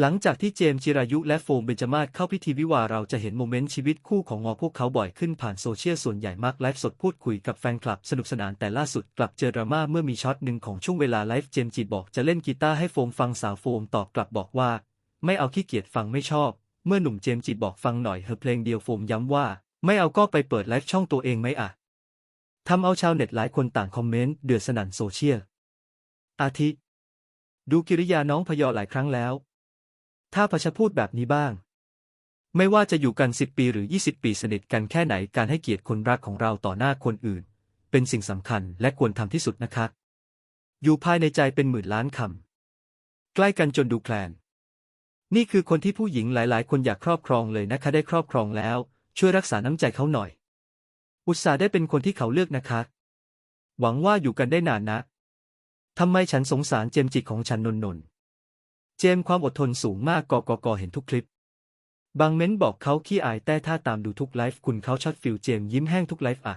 หลังจากที่เจมส์จิรายุและโฟมเบญจมาศเข้าพิธีวิวาเราจะเห็นโมเมนต์ชีวิตคู่ของงอพวกเขาบ่อยขึ้นผ่านโซเชียลส่วนใหญ่มักไลฟ์สดพูดคุยกับแฟนคลับสนุกสนานแต่ล่าสุดกลับเจอดราม่าเมื่อมีช็อตหนึ่งของช่วงเวลาไลฟ์เจมส์จิบอกจะเล่นกีตาร์ให้โฟมฟังสาวโฟมตอบกลับบอกว่า ไม่เอาขี้เกียจฟังไม่ชอบ เมื่อหนุ่มเจมส์จิบอกฟังหน่อยเธอเพลงเดียวโฟมย้ำว่า ไม่เอาก็ไปเปิดไลฟ์ช่องตัวเองไหมอะทำเอาชาวเน็ตหลายคนต่างคอมเมนต์เดือดสนั่นโซเชียลอาทิ ดูกิริยาน้องพยอหลายครั้งแล้ว ถ้าพชพูดแบบนี้บ้าง ไม่ว่าจะอยู่กันสิบปีหรือ20ปีสนิทกันแค่ไหนการให้เกียรติคนรักของเราต่อหน้าคนอื่น เป็นสิ่งสำคัญและควรทำที่สุดนะคะ อยู่ภายในใจเป็นหมื่นล้านคำใกล้กันจนดูแคลน นี่คือคนที่ผู้หญิงหลาย ๆ คนอยากครอบครองเลยนะคะได้ครอบครองแล้ว ช่วยรักษาน้ำใจเขาหน่อย อุตส่าห์ได้เป็นคนที่เขาเลือกนะคะ หวังว่าอยู่กันได้นานนะทำไมฉันสงสารเจมจิของฉันนนนน เจมส์ความอดทนสูงมากกกกเห็นทุกคลิป บางเม้นบอกเขาขี้อายแต่ถ้าตามดูทุกไลฟ์คุณเขาช็อตฟิลเจมส์ยิ้มแห้งทุกไลฟ์อะ